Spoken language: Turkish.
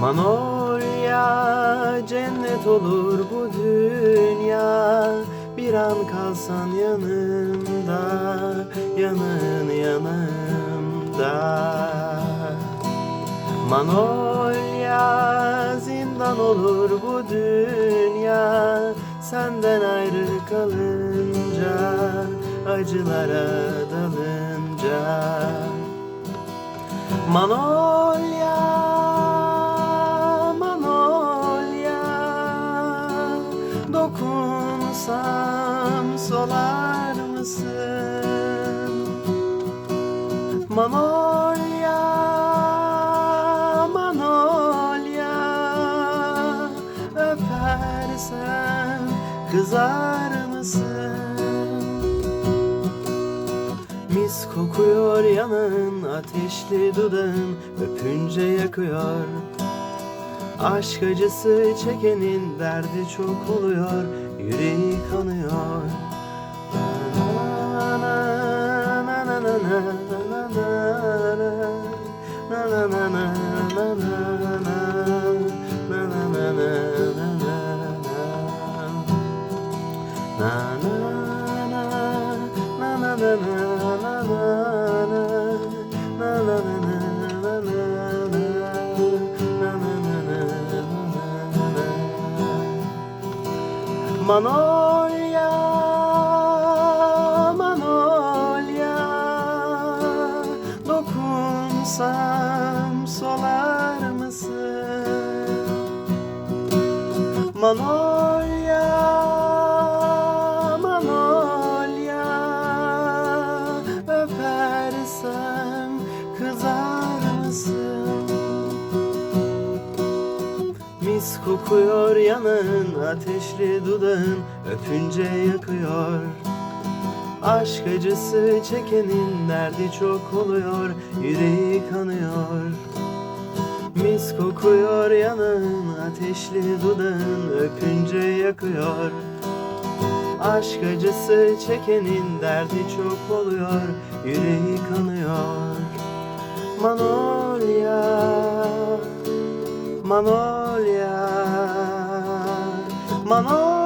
Manolya cennet olur bu dünya. Bir an kalsan yanımda Yanın yanımda. Manolya zindan olur bu dünya. Senden ayrı kalınca Acılara dalınca. Manolya Dokunsam solar mısın? Manolya Manolya Öpersem kızar mısın? Mis kokuyor yanın ateşli dudağın öpünce yakıyor Aşk acısı çekenin derdi çok oluyor yüreği kanıyor. Na na na na na na na na na na na na na na na na na na na Na na na na na na na na na na na na na na na na Manolya Manolya Dokunsam solar mısın? Manolya Mis kokuyor yanın ateşli dudağın öpünce yakıyor. Aşk acısı çekenin derdi çok oluyor yüreği kanıyor. Mis kokuyor yanın ateşli dudağın öpünce yakıyor. Aşk acısı çekenin derdi çok oluyor yüreği kanıyor. Manolya Manolya Mon nom